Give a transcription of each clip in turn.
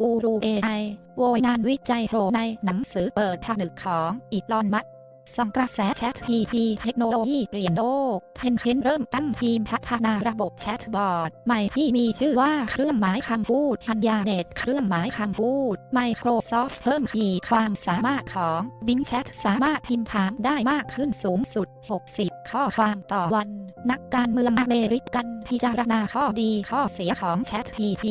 กูรู AI โวยงานวิจัยโผล่ในหนังสือเปิดผนึกของอีลอนมัสส่องกระแสแชท PP เทคโนโลยีเปลี่ยนโลกเพนเคนเริ่มตั้งทีมพัฒนาระบบแชทบอทใหม่ที่มีชื่อว่าเครื่องหมายคำพูดพัญญาเน็ตเครื่องหมายคำพูด Microsoft เพิ่มขีดความสามารถของ Bing Chat สามารถพิมพ์ถามได้มากขึ้นสูงสุด 60 ข้อความต่อวัน นักการเมืองอเมริกันพิจารณาข้อดีข้อเสียของแชท PP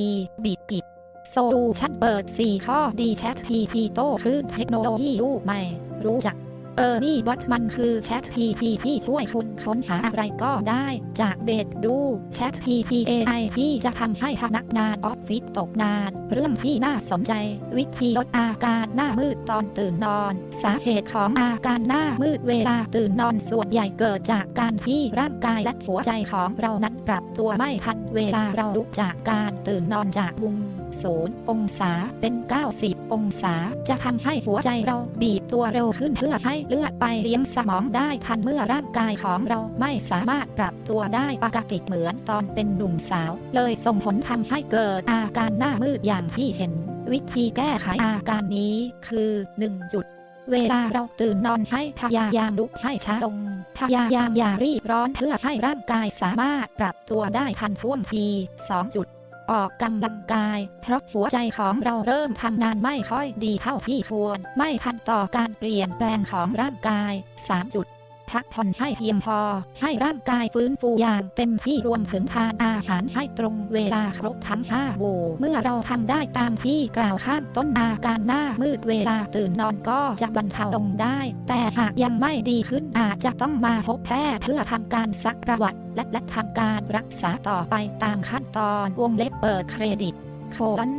บิดกิจ โซลูชันเปิด 4 ข้อดีแชท PP โต้คลื่นเทคโนโลยีรูปใหม่ รู้จัก เออนี่บอทมันคือแชท PP ที่ช่วยคุณค้นหาอะไรก็ได้ จากเดทดูแชท PP AI ที่จะทำให้พนักงานออฟฟิศตกงาน เรื่องที่น่าสนใจ วิธีลดอาการหน้ามืดตอนตื่นนอน สาเหตุของอาการหน้ามืดเวลาตื่นนอนส่วนใหญ่เกิดจากการที่ร่างกายและหัวใจของเรานั้นปรับตัวไม่ทันเวลาเราลุกจากการตื่นนอนจากมุม ศูนย์องศาเป็น 90 องศา จะทำให้หัวใจเราบีบตัวเร็วขึ้นเพื่อให้เลือดไปเลี้ยงสมองได้ทันเมื่อร่างกายของเราไม่สามารถปรับตัวได้ปกติเหมือนตอนเป็นหนุ่มสาว เลยส่งผลทำให้เกิดอาการหน้ามืดอย่างที่เห็น วิธีแก้ไขอาการนี้คือ 1 จุดเวลาเราตื่นนอนให้พยายามลุกให้ช้าลง พยายามอย่ารีบร้อนเพื่อให้ร่างกายสามารถปรับตัวได้ทันท่วงที 2 จุด ออกกำลังกาย เพราะหัวใจของเราเริ่มทำงานไม่ค่อยดีเท่าที่ควร ไม่ทันต่อการเปลี่ยนแปลงของร่างกาย 3 จุด พักผ่อนให้เพียงพอ ให้ร่างกายฟื้นฟูอย่างเต็มที่รวมถึงทานอาหารให้ตรงเวลาครบทั้ง5หมู่เมื่อเราทำได้ตามที่กล่าวข้างต้นอาการหน้ามืดเวลาตื่นนอนก็จะบรรเทาลงได้ แต่หากยังไม่ดีขึ้นอาจจะต้องมาพบแพทย์เพื่อทำการซักประวัติ และและทำการรักษาต่อไปตามขั้นตอนวงเล็บเปิดเครดิตโคน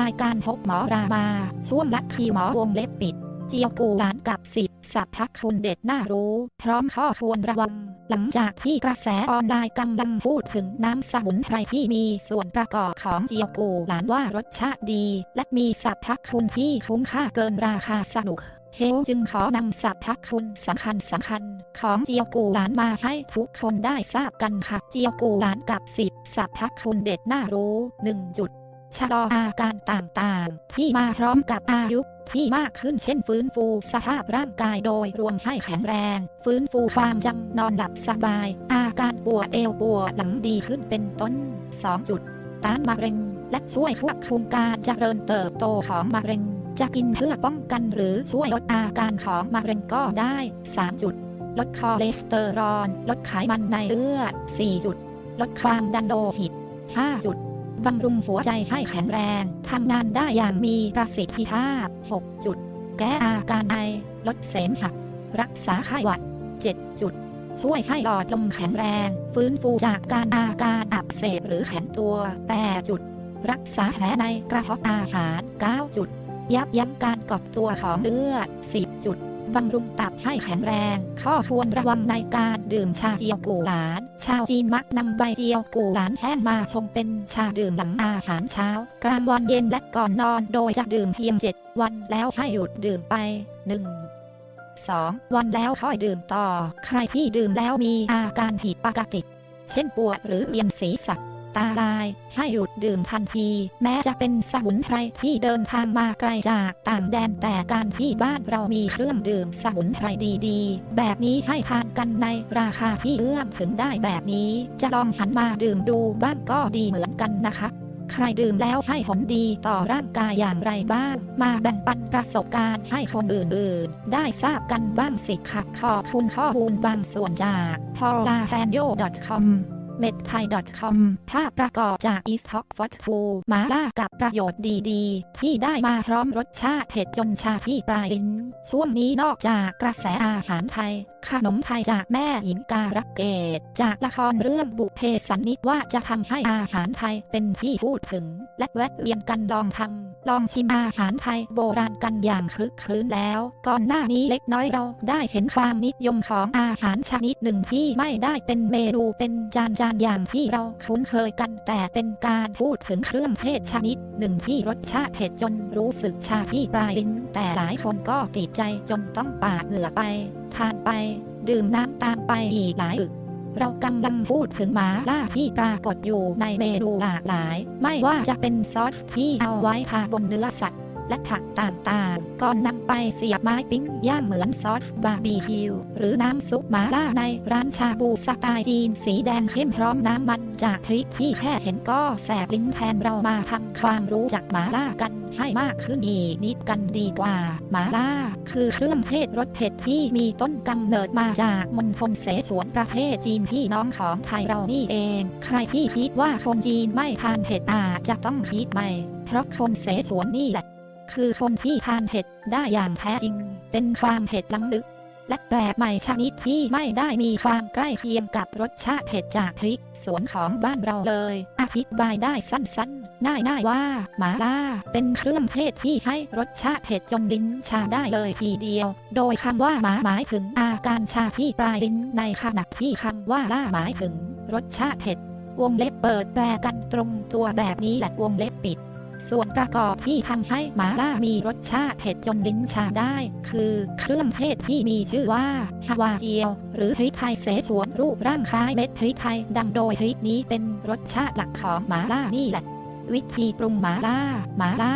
รายการพบหมอรามาช่วงลัดคีหมอวงเล็บปิด เจียวกูหลานกับสิบสับพักคุณเด็ดน่ารู้ พร้อมข้อควรระวัง หลังจากที่กระแสออนไลน์กำลังพูดถึงน้ำสมุนไพรที่มีส่วนประกอบของเจียวกูหลานว่ารสชาติดี และมีสับพักคุณที่คุ้มค่าเกินราคาสนุกเฮลจึงขอนำสับพักคุณสำคัญสำคัญ ของเจียวกูหลานมาให้ทุกคนได้ทราบกันค่ะ เจียวกูหลานกับสิบสับพักคุณเด็ดน่ารู้1จุด ชะลออาการต่างๆ ที่มาพร้อมกับอายุที่มากขึ้นเช่นฟื้นฟูสภาพร่างกายโดยรวมให้แข็งแรง ฟื้นฟูความจำนอนหลับสบาย อาการปวดเอวปวดหลังดีขึ้นเป็นต้น 2 จุด ต้านมะเร็ง และช่วยควบคุมการเจริญเติบโตของมะเร็ง จะกินเพื่อป้องกันหรือช่วยลดอาการของมะเร็งก็ได้ 3 จุด ลดคอเลสเตอรอล ลดไขมันในเลือด 4 จุด ลดความดันโลหิต 5 จุด บำรุงหัวใจให้แข็งแรง ทำงานได้อย่างมีประสิทธิภาพ 6 จุด แก้อาการไอ ลดเสมหะ รักษาไข้หวัด 7 จุด ช่วยให้หลอดลมแข็งแรง ฟื้นฟูจากการอาการอักเสบหรือแข็งตัว 8 จุด รักษาแผลในกระเพาะอาหาร 9 จุด ยับยั้งการกอบตัวของเลือด 10 จุด บำรุงตับให้แข็งแรง ข้อควรระวังในการดื่มชาเจียวกูหลาน ชาวจีนมักนำใบเจียวกูหลานแห้งมาชงเป็นชาดื่มหลังอาหารเช้า กลางวันเย็นและก่อนนอนโดยจะดื่มเพียง 7 วันแล้วให้หยุดดื่มไป 1 2 วันแล้วค่อยดื่มต่อ ใครที่ดื่มแล้วมีอาการผิดปกติ เช่นปวดหรือเวียนศีรษะ ตาลาย ให้หยุดดื่มทันที แม้จะเป็นสมุนไพรที่เดินทางมาไกลจากต่างแดนแต่การที่บ้านเรามีเครื่องดื่มสมุนไพรดีๆ แบบนี้ให้ทานกันในราคาที่เอื้อมถึงได้แบบนี้ จะลองหันมาดื่มดูบ้างก็ดีเหมือนกันนะคะใครดื่มแล้วให้ผลดีต่อร่างกายอย่างไรบ้าง มาแบ่งปันประสบการณ์ให้คนอื่นๆ ได้ทราบกันบ้างสิค่ะขอบคุณข้อมูลบางส่วนจาก p a u l a f a n y o c o m m e d t h a i c o m ภาพประกอบจาก e s t o c k f o r t f o o มาล่ากับประโยชน์ดีๆ ที่ได้มาพร้อมรสชาติเผ็ดจนชาที่ปลายลิ้น ช่วงนี้นอกจากกระแสอาหารไทย ขนมไทยจากแม่หญิงการะเกต จากละครเรื่องบุพเพสันนิว่าจะทำให้อาหารไทยเป็นที่พูดถึง และแวะเวียนกันลองทำลองชิมอาหารไทยโบราณกันอย่างคลึกคลื้นแล้ว ก่อนหน้านี้เล็กน้อยเราได้เห็นความนิยมของอาหารชนิดหนึ่งที่ไม่ได้เป็นเมนูเป็นจานจานอย่างที่เราคุ้นเคยกัน แต่เป็นการพูดถึงเครื่องเทศชนิดหนึ่งที่รสชาติเผ็ดจนรู้สึกชาที่ปลายลิ้น แต่หลายคนก็ติดใจจนต้องปาดเหงื่อไป ทานไป ดื่มน้ำตามไปอีกหลายอึกเรากำลังพูดถึงหมาล่าที่ปรากฏอยู่ในเมนูหลากหลาย ไม่ว่าจะเป็นซอสที่เอาไว้ทาบนเนื้อสัตว์ และผักต่างๆ ก่อนนำไปเสียบไม้ปิ้งย่างเหมือนซอสบาร์บีคิว หรือน้ำซุปหมาล่าในร้านชาบูสไตล์จีนสีแดงเข้มพร้อมน้ำมันจากพริกที่แค่เห็นก็แสบลิ้นแทนเรามาทำความรู้จักหมาล่ากันให้มากขึ้นอีกนิดกันดีกว่าหมาล่า คือเครื่องเทศรสเผ็ดที่มีต้นกำเนิดมาจากมณฑลเสฉวนประเทศจีนพี่น้องของไทยเรานี่เอง ใครที่คิดว่าคนจีนไม่ทานเผ็ดอาจจะต้องคิดใหม่เพราะคนเสฉวนนี่แหละ คือคนที่ทานเผ็ดได้อย่างแท้จริง เป็นความเผ็ดล้ำลึก และแปลกใหม่ชนิดที่ไม่ได้มีความใกล้เคียงกับรสชาติเผ็ดจากพริกสวนของบ้านเราเลย อธิบายได้สั้นๆ ง่ายๆว่าหมาล่า เป็นเครื่องเทศที่ให้รสชาติเผ็ดจนลิ้นชาได้เลยทีเดียว โดยคำว่าหมาหมายถึงอาการชาที่ปลายลิ้นในขณะที่คำว่าล่าหมายถึง รสชาติเผ็ดวงเล็บเปิดแปลกันตรงตัวแบบนี้แหละวงเล็บปิด ส่วนประกอบที่ทำให้หมาล่ามีรสชาติเผ็ดจนลิ้นชาได้ คือเครื่องเทศที่มีชื่อว่าฮาวาเจียว หรือพริกไทยเสฉวนรูปร่างคล้ายเม็ดพริกไทยดำโดยพริกนี้เป็นรสชาติหลักของหมาล่านี่แหละวิธีปรุงหมาล่าหมาล่า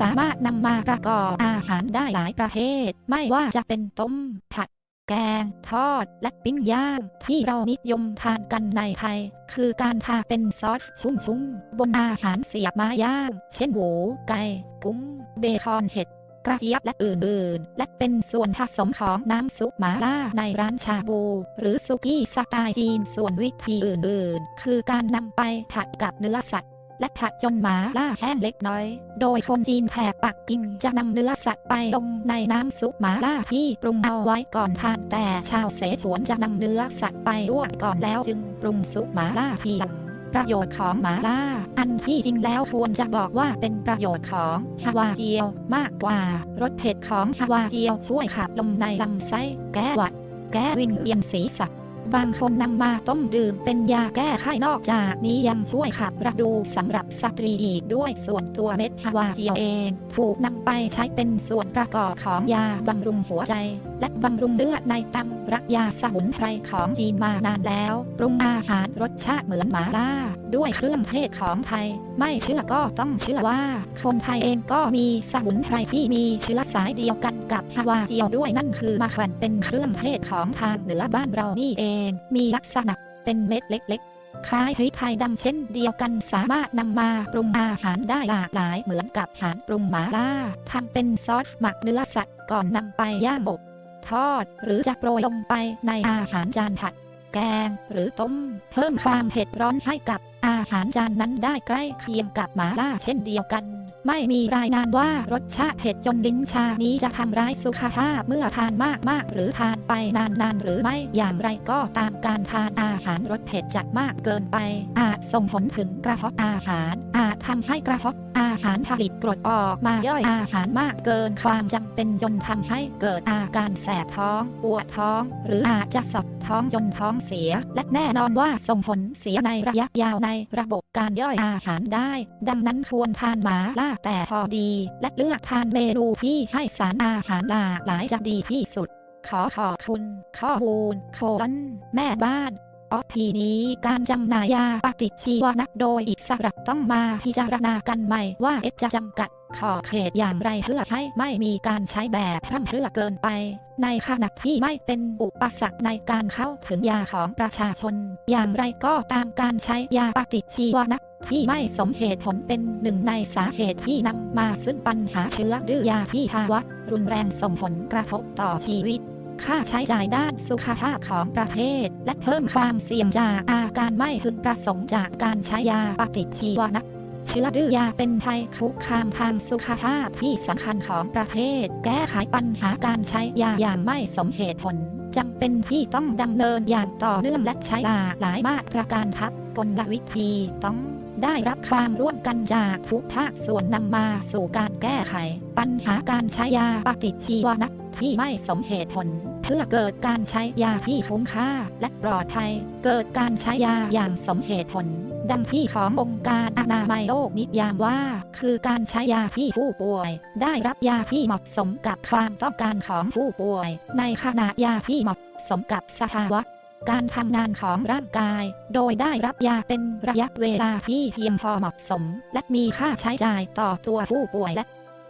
สามารถนำมาประกอบอาหารได้หลายประเภท ไม่ว่าจะเป็นต้ม ผัด แกง ทอด และปิ้งย่าง ที่เรานิยมทานกันในไทย คือการทาเป็นซอสชุ่มๆ บนอาหารเสียบไม้ย่าง เช่นหมูไก่ กุ้ง เบคอนเห็ดกระเจี๊ยบและอื่นๆ และเป็นส่วนผสมของน้ำซุปหมาล่าในร้านชาบู หรือซุกี้สไตล์จีนส่วนวิธีอื่นๆ คือการนำไปผัดกับเนื้อสัตว์ และผัดจนหมาล่าแห้งเล็กน้อย โดยคนจีนแถบปักกิ่งจะนำเนื้อสัตว์ไปลงในน้ำซุปหมาล่าที่ปรุงเอาไว้ก่อนทานแต่ชาวเสฉวนจะนำเนื้อสัตว์ไปลวกก่อนแล้วจึงปรุงซุปหมาล่าทีหลังประโยชน์ของหมาล่า อันที่จริงแล้วควรจะบอกว่าเป็นประโยชน์ของฮาวาเจียวมากกว่ารสเผ็ดของฮาวาเจียวช่วยขับลมในลำไส้แก้หวัด แก้วิงเวียนศีรษะ บางคนนำมาต้มดื่มเป็นยาแก้ไข้นอกจากนี้ยังช่วยขับระดูสำหรับสตรีอีกด้วยส่วนตัวเม็ดฮาวาเจียวเอง ถูกนำไปใช้เป็นส่วนประกอบของยาบำรุงหัวใจ และบำรุงเลือดในตำรักยาสมุนไพรของจีนมานานแล้ว ปรุงอาหารรสชาติเหมือนหมาล่า ด้วยเครื่องเทศของไทย ไม่เชื่อก็ต้องเชื่อว่า คนไทยเองก็มีสมุนไพรที่มีเชื้อสายเดียวกันกับฮาวาเจียวด้วยนั่นคือมะขวนเป็นเครื่องเทศของทางเหนือบ้านเรานี่เอง มีลักษณะเป็นเม็ดเล็กๆ คล้ายพริกไทยดำเช่นเดียวกันสามารถนำมาปรุงอาหารได้หลากหลายเหมือนกับอาหารปรุงหมาล่าทำเป็นซอสหมักเนื้อสัตว์ก่อนนำไปย่างอบทอด หรือจะโปรยลงไปในอาหารจานผัด แกงหรือต้ม เพิ่มความเผ็ดร้อนให้กับอาหารจานนั้นได้ใกล้เคียงกับหมาล่าเช่นเดียวกัน ไม่มีรายงานว่ารสชาติเผ็ดจนลิ้นชานี้จะทำร้ายสุขภาพเมื่อทานมากๆ หรือทานไปนานๆ หรือไม่อย่างไรก็ตามการทานอาหารรสเผ็ดจัดมากเกินไป อาจส่งผลถึงกระเพาะอาหาร อาจทำให้กระเพาะอาหารผลิตกรดออกมาย่อยอาหารมากเกินความจำเป็นจนทำให้เกิดอาการแสบท้องปวดท้อง หรืออาจจะสอบท้องจนท้องเสีย และแน่นอนว่าส่งผลเสียในระยะยาวในระบบการย่อยอาหารได้ ดังนั้นควรทานหมาล่าแต่พอดี และเลือกทานเมนูที่ให้สารอาหารหลากหลายจะดีที่สุด ขอขอบคุณ ข้อมูลโคนแม่บ้านออพีนี้การจำหน่ายยาปฏิชีวนะโดยอิสระต้องมาพิจารณากันใหม่ว่าเอจะจำกัด ขอบเขตอย่างไรเพื่อให้ไม่มีการใช้แบบพร่ำเพรื่อเกินไป ในขณะที่ไม่เป็นอุปสรรคในการเข้าถึงยาของประชาชน อย่างไรก็ตามการใช้ยาปฏิชีวนะที่ไม่สมเหตุผลเป็นหนึ่งในสาเหตุที่นำมาซึ่งปัญหาเชื้อดื้อยาที่ภาวะรุนแรงส่งผลกระทบต่อชีวิต ค่าใช้จ่ายด้านสุขภาพของประเทศ และเพิ่มความเสี่ยงจากอาการไม่พึงประสงค์จากการใช้ยาปฏิชีวนะ เชื้อดื้อยาเป็นภัยคุกคามทางสุขภาพที่สำคัญของประเทศ แก้ไขปัญหาการใช้ยาอย่างไม่สมเหตุผลจำเป็นที่ต้องดำเนินอย่างต่อเนื่องและใช้หลากหลายมาตรการทับกลวิธีต้องได้รับความร่วมกันจากทุกภาคส่วนนำมาสู่การแก้ไข ปัญหาการใช้ยาปฏิชีวนะที่ไม่สมเหตุผล เพื่อเกิดการใช้ยาที่คุ้มค่าและปลอดภัย เกิดการใช้ยาอย่างสมเหตุผล ดังที่ขององค์การอนามัยโลกนิยามว่า คือการใช้ยาที่ผู้ป่วย ได้รับยาที่เหมาะสมกับความต้องการของผู้ป่วย ในขณะยาที่เหมาะสมกับสภาวะการทำงานของร่างกาย โดยได้รับยาเป็นระยะเวลาที่เพียงพอเหมาะสม และมีค่าใช้จ่ายต่อตัวผู้ป่วยและ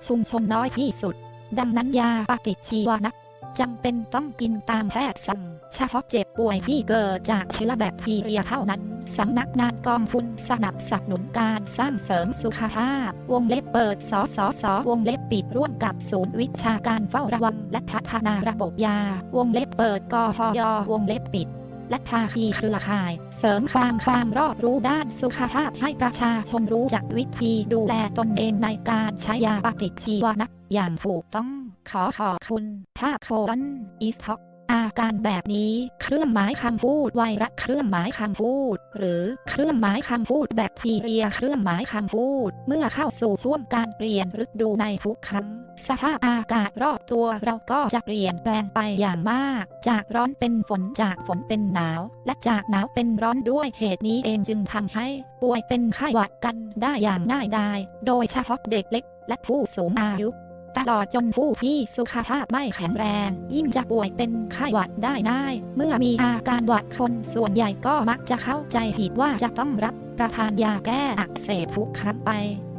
ชุมชนน้อยที่สุด ดังนั้นยาปฏิชีวนะจำเป็นต้องกินตามแพทย์สั่ง เฉพาะเจ็บป่วยที่เกิดจากเชื้อแบคทีเรียเท่านั้น สำนักงานกองทุนสนับสนุนการสร้างเสริมสุขภาพ วงเล็บเปิดสสสวงเล็บปิดร่วมกับศูนย์วิชาการเฝ้าระวัง และพัฒนาระบบยา วงเล็บเปิดกพยวงเล็บปิดและภาคีเครือข่าย เสริมความความรอบรู้ด้านสุขภาพให้ประชาชนรู้จักวิธีดูแลตนเองในการใช้ยาปฏิชีวนะอย่างถูกต้องขอขอบคุณภาคโคลนอีสท็อก อาการแบบนี้ เครื่องหมายคำพูดไวรัสเครื่องหมายคำพูด หรือเครื่องหมายคำพูดแบคทีเรียเครื่องหมายคำพูด เมื่อเข้าสู่ช่วงการเปลี่ยนฤดูในทุกครั้ง สภาพอากาศรอบตัวเราก็จะเปลี่ยนแปลงไปอย่างมาก จากร้อนเป็นฝนจากฝนเป็นหนาว และจากหนาวเป็นร้อนด้วยเหตุนี้เองจึงทำให้ป่วยเป็นไข้หวัดกันได้อย่างง่ายดายโดยเฉพาะเด็กเล็กและผู้สูงอายุ ตลอดจนผู้ที่สุขภาพไม่แข็งแรง ยิ่งจะป่วยเป็นไข้หวัดได้ง่าย เมื่อมีอาการหวัดคนส่วนใหญ่ก็มักจะเข้าใจผิดว่าจะต้องรับประทานยาแก้อักเสบทุกครั้งไป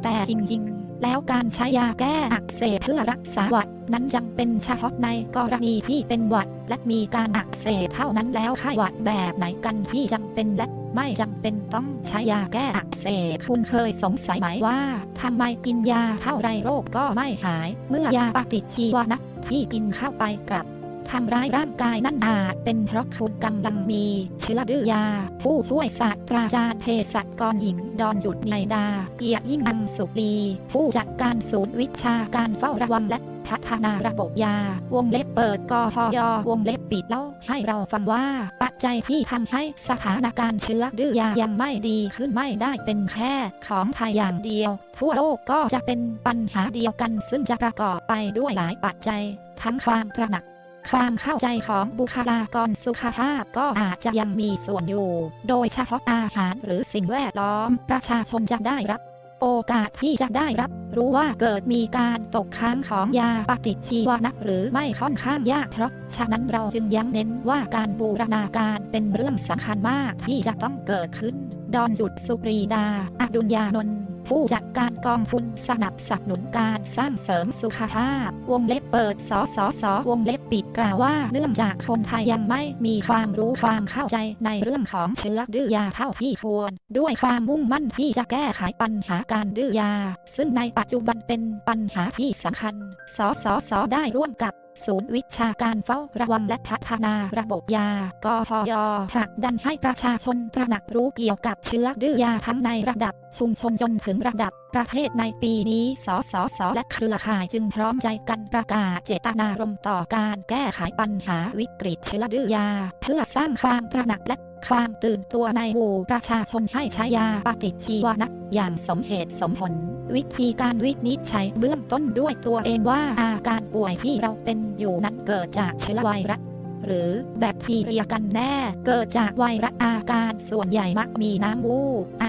แต่จริงๆ แล้วการใช้ยาแก้อักเสบเพื่อรักษาหวัดนั้นจำเป็นเฉพาะในกรณีที่เป็นหวัด และมีการอักเสบเท่านั้นแล้วไข้หวัดแบบไหนกันที่จำเป็นและ ไม่จำเป็นต้องใช้ยาแก้อักเสบคุณเคยสงสัยไหมว่าทำไมกินยาเท่าไรโรคก็ไม่หาย เมื่อยาปฏิชีวนะที่กินเข้าไปกลับทำร้ายร่างกายนั่นอาจเป็นเพราะคุณกำลังมีเชื้อดื้อยา ผู้ช่วยศาสตราจารย์เภสัชกรหญิงดอนจุดไนดา เกียรติยิ่งอังสุรีผู้จัดการศูนย์วิชาการเฝ้าระวังและ พัฒนาระบบยา วงเล็บเปิดกอพยวงเล็บปิดเล่าให้เราฟังว่า ปัจจัยที่ทำให้สถานการณ์เชื้อดื้อยายังไม่ดีขึ้นไม่ได้เป็นแค่ของไทยอย่างเดียว ทั่วโลกก็จะเป็นปัญหาเดียวกัน ซึ่งจะประกอบไปด้วยหลายปัจจัย ทั้งความตระหนักความเข้าใจของบุคลากรสุขภาพก็อาจจะยังมีส่วนอยู่ โดยเฉพาะอาหารหรือสิ่งแวดล้อม ประชาชนจะได้รับ โอกาสที่จะได้รับ รู้ว่าเกิดมีการตกค้างของยาปฏิชีวนะหรือไม่ค่อนข้างยากเพราะฉะนั้นเราจึงย้ำเน้นว่าการบูรณาการเป็นเรื่องสำคัญมากที่จะต้องเกิดขึ้น ดอนจุดสุปรีดาอดุญญานนท์ ผู้จัดการกองทุนสนับสนุนการสร้างเสริมสุขภาพ วงเล็บเปิดสสสวงเล็บปิดกล่าวว่า เนื่องจากคนไทยยังไม่มีความรู้ความเข้าใจในเรื่องของเชื้อดื้อยาเท่าที่ควร ด้วยความมุ่งมั่นที่จะแก้ไขปัญหาการดื้อยา ซึ่งในปัจจุบันเป็นปัญหาที่สำคัญ สสสได้ร่วมกับ ศูนย์วิชาการเฝ้าระวังและพัฒนาระบบยากพยผลักดันให้ประชาชนตระหนักรู้เกี่ยวกับเชื้อดื้อยาทั้งในระดับชุมชนจนถึงระดับประเทศในปีนี้ สสส และเครือข่ายจึงพร้อมใจกันประกาศเจตนารมณ์ต่อการแก้ไขปัญหาวิกฤตเชื้อดื้อยา เพื่อสร้างความตระหนักและ ความตื่นตัวในหมู่ประชาชนให้ใช้ยาปฏิชีวนะอย่างสมเหตุสมผล วิธีการวินิจฉัยเบื้องต้นด้วยตัวเองว่าอาการป่วยที่เราเป็นอยู่นั้นเกิดจากเชื้อไวรัสหรือแบคทีเรียกันแน่ เกิดจากไวรัสอาการส่วนใหญ่มักมีน้ำวูบไอ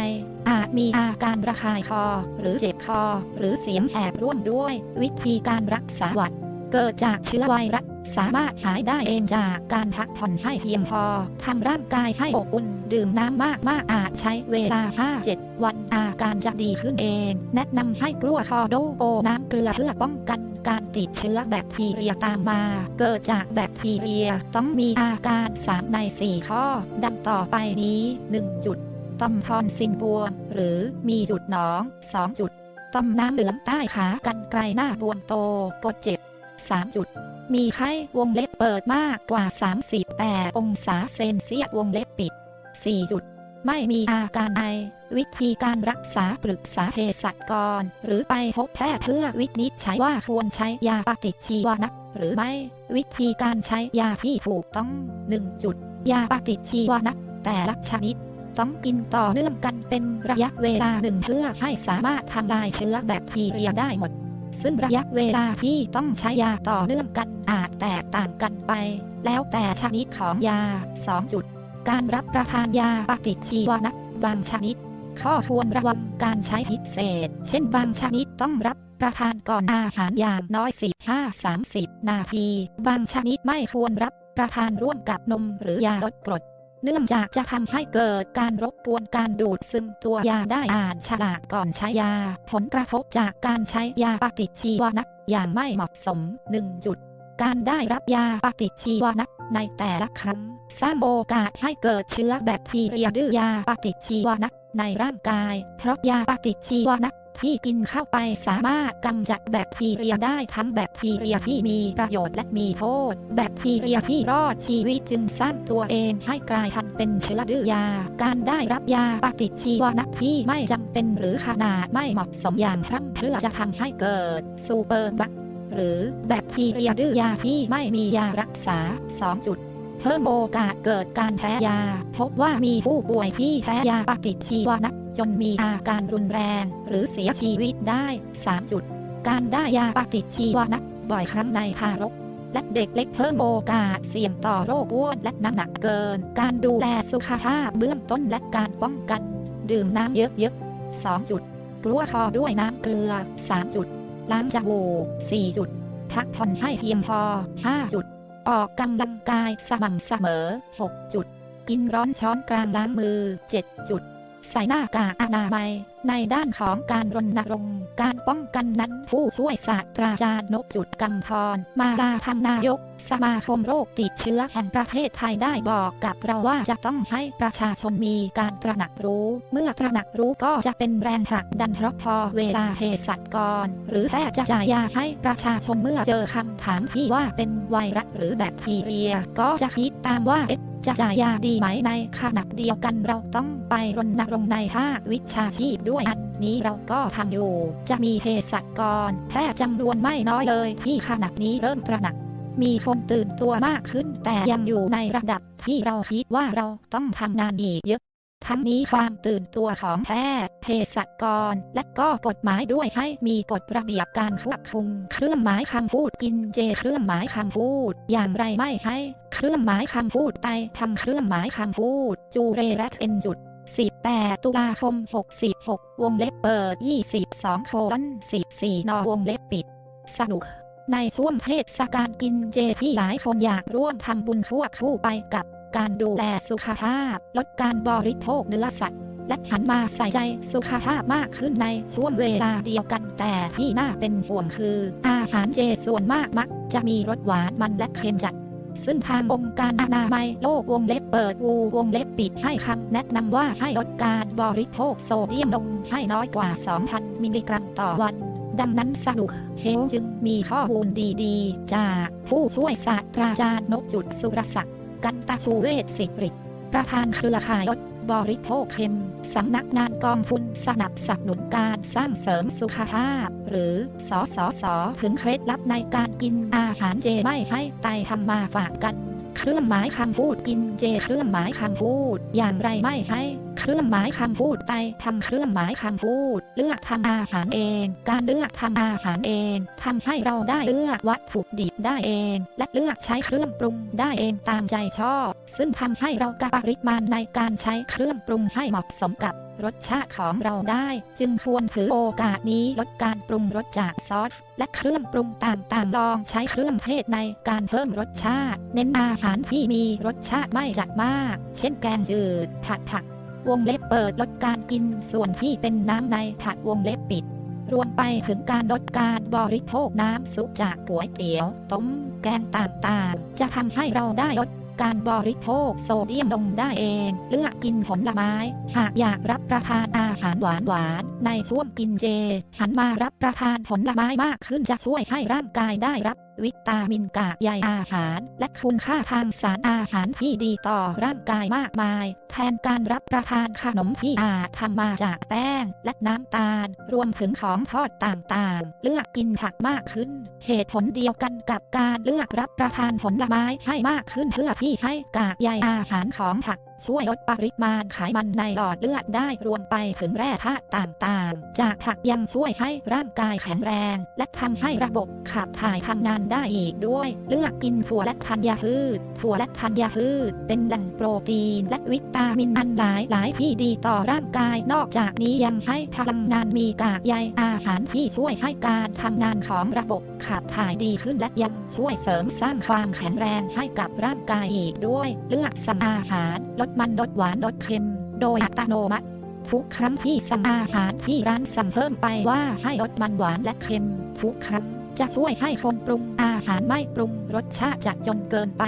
อาจมีอาการระคายคอ หรือเจ็บคอ หรือเสียงแหบร่วมด้วย วิธีการรักษาหวัด เกิดจากเชื้อไวรัส สามารถหายได้เองจากการพักผ่อนให้เพียงพอทำร่างกายให้อบอุ่น ดื่มน้ำมากมากๆอาจใช้เวลา 5-7 วันอาการจะดีขึ้นเอง แนะนำให้กลัวคอโดโอน้ำเกลือเพื่อป้องกันการติดเชื้อแบคทีเรียตามมา เกิดจากแบคทีเรียต้องมีอาการ 3 ใน 4 ข้อ ดังต่อไปนี้ 1 จุดต่อมทอนซินบวม หรือมีจุดหนอง 2 จุดต่อมน้ำเหลืองใต้ขากันไกลหน้าบวมโตกดเจ็บ 3 จุด มีไข้วงเล็บเปิดมากกว่า 38 องศาเซนเซียสวงเล็บปิด 4 จุด ไม่มีอาการไอ วิธีการรักษาปรึกษาเภสัชกร หรือไปพบแพทย์เพื่อวินิจฉัยว่าควรใช้ยาปฏิชีวนะหรือไม่ วิธีการใช้ยาที่ถูกต้อง 1 จุด ยาปฏิชีวนะแต่ละชนิด ต้องกินต่อเนื่องกันเป็นระยะเวลาหนึ่งเพื่อให้สามารถทำลายเชื้อแบคทีเรียได้หมด ซึ่งระยะเวลาที่ต้องใช้ยาต่อเนื่องกันอาจแตกต่างกันไป แล้วแต่ชนิดของยา 2 จุด การรับประทานยาปฏิชีวนะบางชนิด ข้อควรระวังการใช้พิเศษ เช่นบางชนิดต้องรับประทานก่อนอาหารอย่างน้อย15-30 นาที บางชนิดไม่ควรรับประทานร่วมกับนมหรือยาลดกรด เนื่องจากจะทำให้เกิดการรบกวนการดูดซึมตัวยาได้อ่านฉลากก่อนใช้ยา ผลกระทบจากการใช้ยาปฏิชีวนะอย่างไม่เหมาะสม 1 จุด การได้รับยาปฏิชีวนะในแต่ละครั้ง สร้างโอกาสให้เกิดเชื้อแบคทีเรียดื้อยาปฏิชีวนะในร่างกาย เพราะยาปฏิชีวนะ ที่กินเข้าไปสามารถกำจัดแบคทีเรียได้ทั้งแบคทีเรียที่มีประโยชน์และมีโทษ แบคทีเรียที่รอดชีวิตจึงสร้างตัวเองให้กลายพันธุ์เป็นเชื้อดื้อยา การได้รับยาปฏิชีวนะที่ไม่จำเป็นหรือขนาดไม่เหมาะสมอย่างพร่ำเพรื่อจะทำให้เกิดซูเปอร์บัคหรือแบคทีเรียดื้อยาที่ไม่มียารักษา2จุด เพิ่มโอกาสเกิดการแพ้ยา พบว่ามีผู้ป่วยที่แพ้ยาปฏิชีวนะจนมีอาการรุนแรง หรือเสียชีวิตได้ 3 จุด การได้ยาปฏิชีวนะบ่อยครั้งในทารกและเด็กเล็กเพิ่มโอกาสเสี่ยงต่อโรคอ้วนและน้ำหนักเกิน การดูแลสุขภาพเบื้องต้นและการป้องกัน ดื่มน้ำเยอะๆ2จุด กลัวคอด้วยน้ำเกลือ 3 จุด ล้างจมูก4จุด พักผ่อนให้เพียงพอ 5 จุด ออกกำลังกายสม่ำเสมอ 6 จุด กินร้อนช้อนกลางล้างมือ 7 จุด ใส่หน้ากากอนามัย ในด้านของการรณรงค์การป้องกันนั้นผู้ช่วยศาสตราจารย์นกจุดกำพรมาลาธรรมนายก สมาคมโรคติดเชื้อแห่งประเทศไทยได้บอกกับเราว่าจะต้องให้ประชาชนมีการตระหนักรู้ เมื่อตระหนักรู้ก็จะเป็นแรงผลักดันเพราะพอเวลาเภสัชกร หรือแพทย์จะจ่ายยาให้ประชาชนเมื่อเจอคำถามที่ว่าเป็นไวรัสหรือแบคทีเรีย ก็จะคิดตามว่าเอ๊ะ จะจ่ายยาดีไหมในขณะเดียวกันเราต้องไปรณรงค์ในภาควิชาชีพด้วยอันนี้เราก็ทำอยู่ จะมีเภสัชกรแพทย์จำนวนไม่น้อยเลยที่ขณะนี้เริ่มตระหนัก มีคนตื่นตัวมากขึ้น แต่ยังอยู่ในระดับที่เราคิดว่าเราต้องทำงานอีกเยอะ ทั้งนี้ความตื่นตัวของแพทย์เภสัชกร และก็กฎหมายด้วยให้มีกฎระเบียบการควบคุม เครื่องหมายคำพูดกินเจ เครื่องหมายคำพูด อย่างไรไม่ให้ เครื่องหมายคำพูดไตทำเครื่องหมายคำพูด จูเรและเอ็นจุด18 ตุลาคม 66 วงเล็บเปิด 22โคน14 นวงเล็บปิด สนุก ในช่วงเทศกาลกินเจที่หลายคนอยากร่วมทำบุญควบคู่ไปกับ การดูแลสุขภาพ ลดการบริโภคเนื้อสัตว์และหันมาใส่ใจสุขภาพมากขึ้นในช่วงเวลาเดียวกันแต่ที่น่าเป็นห่วงคือ อาหารเจส่วนมากมัก จะมีรสหวานมันและเค็มจัด ซึ่งทางองค์การอนามัยโลกวงเล็บเปิดวูวงเล็บปิดให้คำแนะนำว่าให้ลดการบริโภคโซเดียมลงให้น้อยกว่า 2,000 มิลลิกรัมต่อวัน ดังนั้นสนุกเฮลจึงมีข้อมูลดีๆ จากผู้ช่วยศาสตราจารย์นกจุดสุรศักดิ์ กันตชูเวศสิริประธานเครือข่ายลดบริโภคเค็มสำนักงานกองทุนสนับสนุนการสร้างเสริมสุขภาพ หรือสสสถึงเคล็ดลับในการกินอาหารเจไม่ให้ไตทำมาฝากกัน เครื่องหมายคำพูดกินเจเครื่องหมายคำพูด อย่างไรไม่ให้ เครื่องหมายคำพูดไตทำเครื่องหมายคำพูด เลือกทำอาหารเอง การเลือกทำอาหารเองทำให้เราได้เลือกวัตถุดิบได้เอง และเลือกใช้เครื่องปรุงได้เองตามใจชอบ ซึ่งทำให้เรากับปริมาณในการใช้เครื่องปรุงให้เหมาะสมกับรสชาติของเราได้ จึงควรถือโอกาสนี้ลดการปรุงรสจากซอส และเครื่องปรุงต่างๆลองใช้เครื่องเทศในการเพิ่มรสชาติ เน้นอาหารที่มีรสชาติไม่จัดมาก เช่นแกงจืดผัดผัก วงเล็บเปิดลดการกินส่วนที่เป็นน้ำในผัดวงเล็บปิด รวมไปถึงการลดการบริโภคน้ำซุปจากก๋วยเตี๋ยว ต้มแกงต่างๆ จะทำให้เราได้ลดการบริโภคโซเดียมลงได้เอง เลือกกินผลไม้ หากอยากรับประทานอาหารหวานหวานๆในช่วงกินเจ หันมารับประทานผลไม้มากขึ้นจะช่วยให้ร่างกายได้รับ วิตามินกากใยอาหาร และคุณค่าทางสารอาหารที่ดีต่อร่างกายมากมาย แทนการรับประทานขนมที่อาจทำมาจากแป้ง และน้ำตาล รวมถึงของทอดต่างๆ เลือกกินผักมากขึ้น เหตุผลเดียวกันกับการเลือกรับประทานผลไม้ให้มากขึ้นเพื่อที่ให้กากใยอาหารของผัก ช่วยลดปริมาณไขมันในหลอดเลือดได้รวมไปถึงแร่ธาตุต่างๆ จากผักยังช่วยให้ร่างกายแข็งแรง และทำให้ระบบขับถ่ายทำงานได้อีกด้วย เลือกกินถั่วและธัญพืชถั่วและธัญพืชเป็นแหล่งโปรตีน และวิตามินอันหลายหลายที่ดีต่อร่างกาย นอกจากนี้ยังให้พลังงานมีกากใยอาหารที่ช่วยให้การทำงานของระบบขับถ่ายดีขึ้นและยังช่วยเสริมสร้างความแข็งแรงให้กับร่างกายอีกด้วย เลือกสั่งอาหารลดดมันลดหวานลดเค็ม โดยอัตโนมัติ ทุกครั้งที่สั่งอาหารที่ร้านสั่งเพิ่มไปว่าให้ลดมันหวานและเค็ม ทุกครั้งจะช่วยให้คนปรุงอาหารไม่ปรุงรสชาติจัดจนเกินไป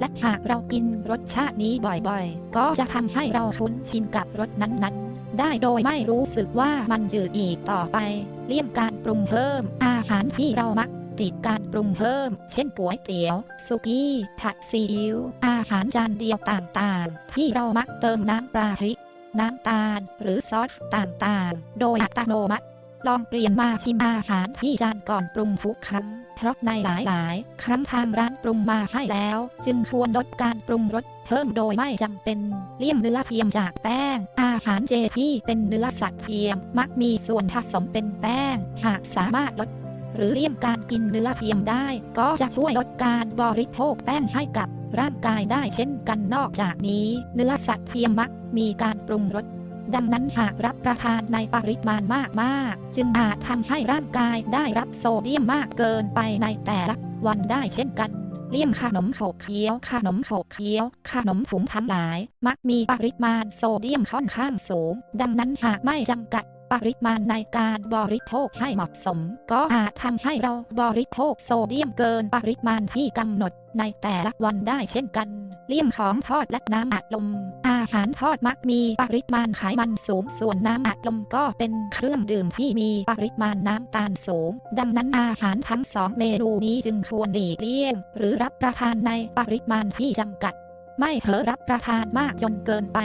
และหากเรากินรสชาตินี้บ่อยๆ ก็จะทำให้เราคุ้นชินกับรสนั้นๆ ได้โดยไม่รู้สึกว่ามันจืดอีกต่อไป เลี่ยงการปรุงเพิ่มอาหารที่เรามัก ติดการปรุงเพิ่ม เช่นก๋วยเตี๋ยว สุกี้ ผัดซีอิ๊ว อาหารจานเดียวต่างๆ ที่เรามักเติมน้ำปลาพริก น้ำตาล หรือซอสต่างๆ โดยอัตโนมัติ ลองเปลี่ยนมาชิมอาหารที่จานก่อนปรุงทุกครั้ง เพราะในหลายๆ ครั้งทางร้านปรุงมาให้แล้ว จึงควรลดการปรุงรสเพิ่มโดยไม่จำเป็น เลี่ยงเนื้อเทียมจากแป้ง อาหารเจที่เป็นเนื้อสัตว์เทียม มักมีส่วนผสมเป็นแป้ง หากสามารถลด หรือเลี่ยงการกินเนื้อเทียมได้ ก็จะช่วยลดการบริโภคแป้งให้กับร่างกายได้เช่นกันนอกจากนี้ เนื้อสัตว์เทียมมักมีการปรุงรสดังนั้นหากรับประทานในปริมาณมากๆ จึงอาจทำให้ร่างกายได้รับโซเดียมมากเกินไปในแต่ละวันได้เช่นกัน เลี่ยงขนมโขบเคี้ยว ขนมโขบเคี้ยว ขนมผงทั้งหลาย มักมีปริมาณโซเดียมค่อนข้างสูง ดังนั้นหากไม่จำกัด ปริมาณในการบริโภคให้เหมาะสม ก็อาจทำให้เราบริโภคโซเดียมเกินปริมาณที่กำหนดในแต่ละวันได้เช่นกัน เลี่ยงของทอดและน้ำอัดลม อาหารทอดมักมีปริมาณไขมันสูง ส่วนน้ำอัดลมก็เป็นเครื่องดื่มที่มีปริมาณน้ำตาลสูง ดังนั้นอาหารทั้งสองเมนูนี้จึงควรหลีกเลี่ยง หรือรับประทานในปริมาณที่จำกัด ไม่เผลอรับประทานมากจนเกินไป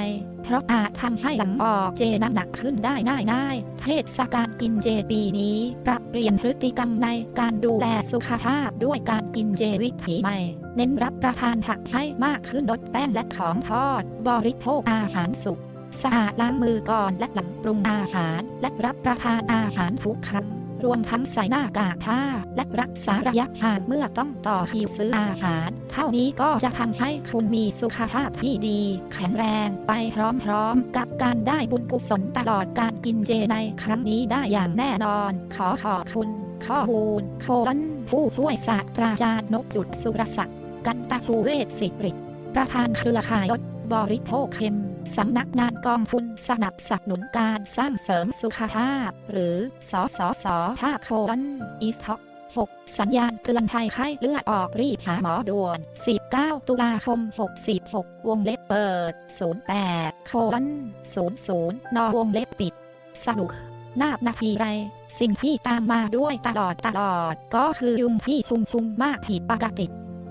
เพราะอาจทำให้หลังออกเจน้ำหนักขึ้นได้ง่ายๆ เทศกาลกินเจปีนี้ ปรับเปลี่ยนพฤติกรรมในการดูแลสุขภาพด้วยการกินเจวิถีใหม่ เน้นรับประทานผักให้มากขึ้นลดแป้งและของทอด บริโภคอาหารสุกสะอาดล้างมือก่อนและหลังปรุงอาหาร และรับประทานอาหารทุกครั้ง รวมทั้งใส่หน้ากากผ้า และรักษาระยะห่างเมื่อต้องต่อคิวซื้ออาหาร เท่านี้ก็จะทำให้คุณมีสุขภาพที่ดี แข็งแรงไปพร้อมๆ กับการได้บุญกุศลตลอดการกินเจในครั้งนี้ได้อย่างแน่นอน ขอขอบคุณ ข้อมูลโคนผู้ช่วยศาสตราจารย์นกจุดสุรศักดิ์กันตชูเวชสิริประธานเครือข่ายด บริโภคเค็ม สำนักงานกองทุนสนับสนุนการสร้างเสริมสุขภาพ หรือ สสสภาคโคนอีสท็อก6สัญญาณเตือนภัยไข้เลือดออกรีบหาหมอด่วน 19 ตุลาคม 66 วงเล็บเปิด 08โคน00 นวงเล็บปิด สนุก นาบนาทีไร สิ่งที่ตามมาด้วยตลอดตลอด ก็คือยุงที่ชุมชุมมากผิดปกติ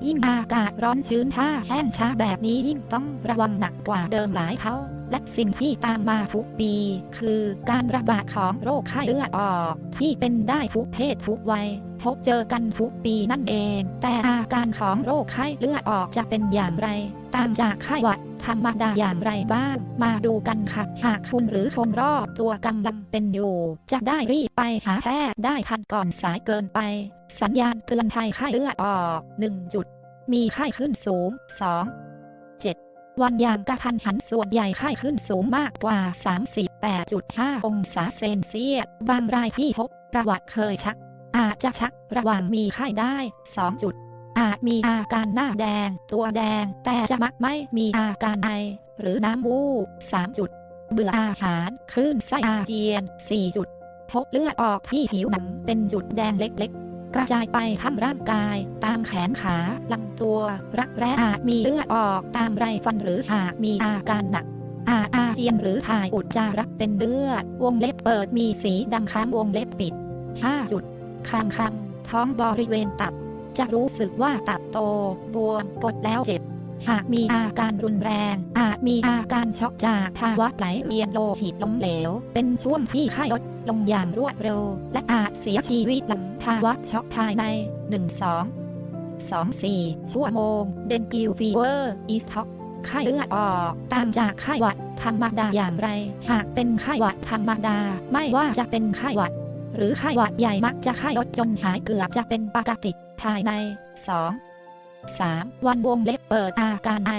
ยิ่งอากาศร้อนชื้นผ้าแห้งช้าแบบนี้ยิ่งต้องระวังหนักกว่าเดิมหลายเท่าและสิ่งที่ตามมาทุกปี คือการระบาดของโรคไข้เลือดออก ที่เป็นได้ทุกเพศทุกวัย พบเจอกันทุกปีนั่นเอง แต่อาการของโรคไข้เลือดออกจะเป็นอย่างไร ต่างจากไข้หวัด ธรรมดาอย่างไรบ้าง มาดูกันค่ะ หากคุณหรือคนรอบตัวกำลังเป็นอยู่ จะได้รีบไปหาแพทย์ได้ทันก่อนสายเกินไป สัญญาณเตือนภัยไข้เลือดออก 1 จุด มีไข้ขึ้นสูง 2 7 วันอย่างกระทันหันส่วนใหญ่ไข้ขึ้นสูงมากกว่า 38.5 องศาเซนเซียส บางรายที่พบประวัติเคยชัก อาจจะชักระหว่างมีไข้ได้ 2 จุด อาจมีอาการหน้าแดง ตัวแดง แต่จะมักไม่มีอาการไอ หรือน้ำมูก3จุด เบื่ออาหารคลื่นไส้อาเจียน 4 จุด พบเลือดออกที่ผิวหนังเป็นจุดแดงเล็กๆ กระจายไปทั้งร่างกาย ตามแขนขาลำตัว รักแร้อาจมีเลือดออกตามไรฟันหรือหากมีอาการหนักอาจอาเจียนหรือถ่ายอุจจาระเป็นเลือด วงเล็บเปิดมีสีดำคล้ำวงเล็บปิด 5 จุดคลำคลำท้องบริเวณตับ จะรู้สึกว่าตับโต บวม กดแล้วเจ็บ หากมีอาการรุนแรง อาจมีอาการช็อกจากภาวะไหลเวียนโลหิตล้มเหลว เป็นช่วงที่ไข้ลดลงอย่างรวดเร็ว และอาจเสียชีวิตหลังภาวะช็อกภายใน 1 2 2 4 ชั่วโมง เดนกิลฟีเวอร์ อีสท็อกไข้เลือดออกต่างจากไข้หวัดธรรมดาอย่างไร หากเป็นไข้หวัดธรรมดา ไม่ว่าจะเป็นไข้หวัด หรือไข้หวัดใหญ่มักจะไข้ลดจนหายเกือบจะเป็นปกติภายใน 2 3 วันวงเล็บเปิดอาการไอ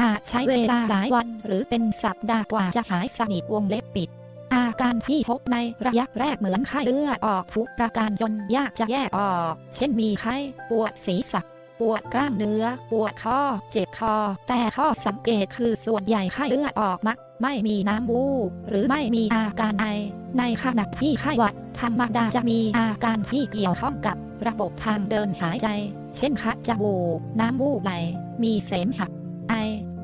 อาจใช้เวลาหลายวัน หรือเป็นสัปดาห์กว่าจะหายสนิทวงเล็บปิด อาการที่พบในระยะแรกเหมือนไข้เลือดออกทุกประการจนยากจะแยกออก เช่นมีไข้ปวดศีรษะ ปวดกล้ามเนื้อ ปวดข้อเจ็บคอ แต่ข้อสังเกตคือส่วนใหญ่ไข้เลือดออกมัก ไม่มีน้ำมูก หรือไม่มีอาการไอ ในขณะที่ไข้หวัดธรรมดาจะมีอาการที่เกี่ยวข้องกับระบบทางเดินหายใจ เช่นคัดจมูก น้ำมูกไหล มีเสมหะไอ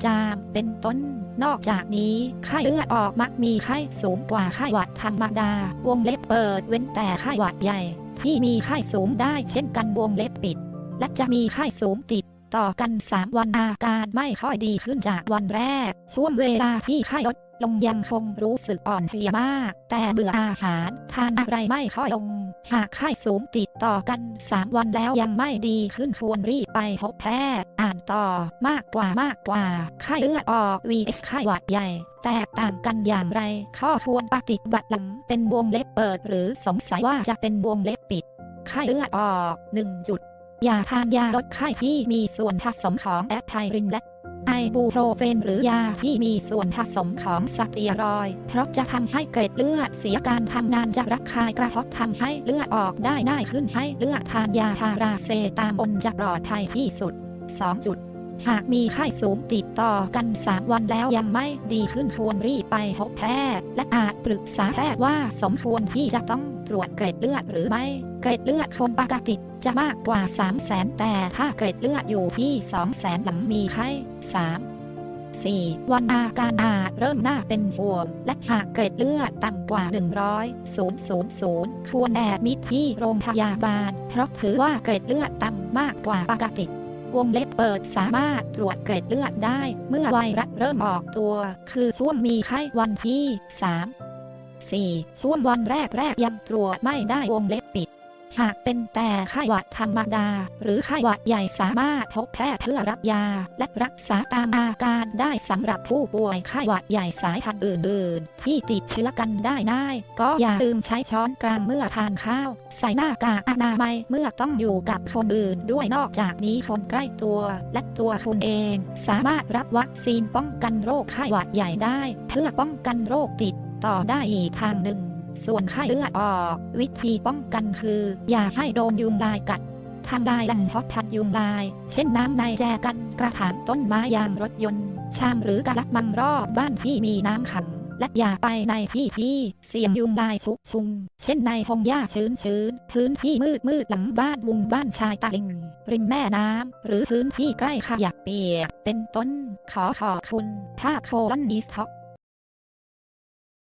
จาม เป็นต้น นอกจากนี้ไข้เลือดออกมักมีไข้สูงกว่าไข้หวัดธรรมดา วงเล็บเปิดเว้นแต่ไข้หวัดใหญ่ ที่มีไข้สูงได้เช่นกันวงเล็บปิด และจะมีไข้สูงติดต่อกัน 3 วันอาการไม่ค่อยดีขึ้นจากวันแรก ช่วงเวลาที่ไข้ลดลงยังคงรู้สึกอ่อนเพลียมาก แต่เบื่ออาหาร ทานอะไรไม่ค่อยลง หากไข้สูงติดต่อกัน 3 วันแล้วยังไม่ดีขึ้นควรรีบไปพบแพทย์ อ่านต่อมากกว่ามากกว่า ไข้เลือดออก vs ไข้หวัดใหญ่ แตกต่างกันอย่างไร ข้อควรปฏิบัติหลังเป็นวงเล็บเปิด หรือสงสัยว่าจะเป็นวงเล็บปิด ไข้เลือดออก1จุด ยาทานยาลดไข้ที่มีส่วนผสมของแอสไพรินและไอบูโปรเฟนหรือยาที่มีส่วนผสมของสเตียรอย เพราะจะทำให้เกร็ดเลือดเสียการทำงานจะระคายกระเพาะทำให้เลือดออกได้ง่ายขึ้นให้เลือกทานยาพาราเซตามอนจะปลอดภัยที่สุด 2 จุดหากมีไข้สูงติดต่อกัน 3 วันแล้วยังไม่ดีขึ้นควรรีบไปพบแพทย์ และอาจปรึกษาแพทย์ว่าสมควรที่จะต้องตรวจเกร็ดเลือดหรือไม่ เกร็ดเลือดคนปกติจะมากกว่า 3 0 0แสนแต่ถ้าเกร็ดเลือดอยู่ที่2 0 0แสนหลังมีไข้3 4 วันอาการอาเริ่มหน่าเป็นห่วงและหากเกร็ดเลือดต่ำกว่า 100 000 ควรแอดมิดที่โรงพยาบาล เพราะถือว่าเกร็ดเลือดต่ำมากกว่าปกติวงเล็บเปิดสามารถตรวจเกร็ดเลือดได้ เมื่อไวรัสเริ่มออกตัว คือช่วงมีไข้วันที่ 3 4 ช่วงวันแรกแรกยังตรวจไม่ได้วงเล็บปิด หากเป็นแต่ไข้หวัดธรรมดา หรือไข้หวัดใหญ่สามารถพบแพทย์เพื่อรับยา และรักษาตามอาการได้สำหรับผู้ป่วยไข้หวัดใหญ่สายพันธุ์อื่นๆ ที่ติดเชื้อกันได้ง่าย ก็อย่าลืมใช้ช้อนกลางเมื่อทานข้าว ใส่หน้ากากอนามัยเมื่อต้องอยู่กับคนอื่นด้วยนอกจากนี้คนใกล้ตัว และตัวคุณเอง สามารถรับวัคซีนป้องกันโรคไข้หวัดใหญ่ได้ เพื่อป้องกันโรคติดต่อได้อีกทางหนึ่ง ส่วนไข้เลือดออก วิธีป้องกันคือ อย่าให้โดนยุงลายกัดทำลายแหล่งเพาะพันธุ์ยุงลาย เช่นน้ำในแจกันกระถางต้นไม้ยางรถยนต์ ชามหรือกระลักมังรอบบ้านที่มีน้ำขัง และอย่าไปในที่ที่เสี่ยงยุงลายชุกชุม เช่นในพงหญ้าชื้นชื้นๆพื้นที่มืดมืดๆหลังบ้านวุงบ้านชายตาลิง ริมแม่น้ำ หรือพื้นที่ใกล้ขยะเปียก เป็นต้น ขอขอบคุณภาพโคลนนิสท็อก